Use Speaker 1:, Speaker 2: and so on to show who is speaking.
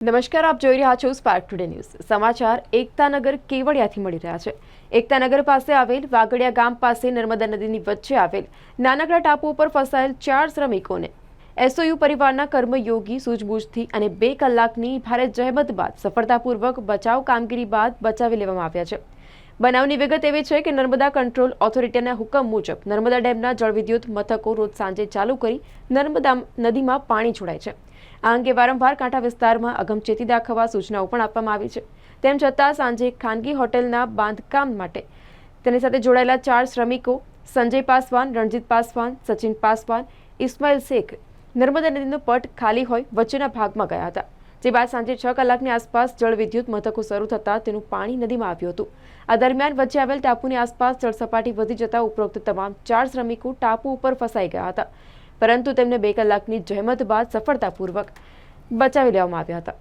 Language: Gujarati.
Speaker 1: નમસ્કાર, આપ જોઈ રહ્યા છો સ્પાર્ક ટુડે ન્યૂઝ સમાચાર એકતાનગર કેવડિયાથી મળી રહ્યા છે. એકતાનગર પાસે આવેલ વાગડિયા ગામ પાસે નર્મદા નદીની વચ્ચે આવેલ નાનકડા ટાપુ ઉપર ફસાયેલ ચાર શ્રમિકોને એસઓયુ પરિવારના કર્મયોગી સૂઝબૂછથી અને બે કલાકની ભારે જહેમત બાદ સફળતાપૂર્વક બચાવ કામગીરી બાદ બચાવી લેવામાં આવ્યા છે. બનાવની વિગત એવી છે કે નર્મદા કંટ્રોલ ઓથોરિટીના હુકમ મુજબ નર્મદા ડેમના જળવિદ્યુત મથકો રોજ સાંજે ચાલુ કરી નર્મદા નદીમાં પાણી છોડાય છે. આ અંગે વારંવાર કાંઠા વિસ્તારમાં અગમચેતી દાખવવા સૂચનાઓ પણ આપવામાં આવી છે. તેમ છતાં સાંજે ખાનગી હોટેલના બાંધકામ માટે તેની સાથે જોડાયેલા ચાર શ્રમિકો સંજય પાસવાન, રણજીત પાસવાન, સચિન પાસવાન ઇસ્માઇલ શેખ, નર્મદા નદીનો પટ ખાલી હોય વચ્ચેના ભાગમાં ગયા હતા. જે બાદ સાંજે છ કલાકની આસપાસ જળવિદ્યુત મથકો શરૂ થતાં તેનું પાણી નદીમાં આવ્યું હતું. આ દરમિયાન વચ્ચે આવેલ ટાપુની આસપાસ જળસપાટી વધી જતા ઉપરોક્ત તમામ ચાર શ્રમિકો ટાપુ ઉપર ફસાઈ ગયા હતા. પરંતુ તેમને બે કલાકની જહેમત બાદ સફળતાપૂર્વક બચાવી લેવામાં આવ્યા હતા.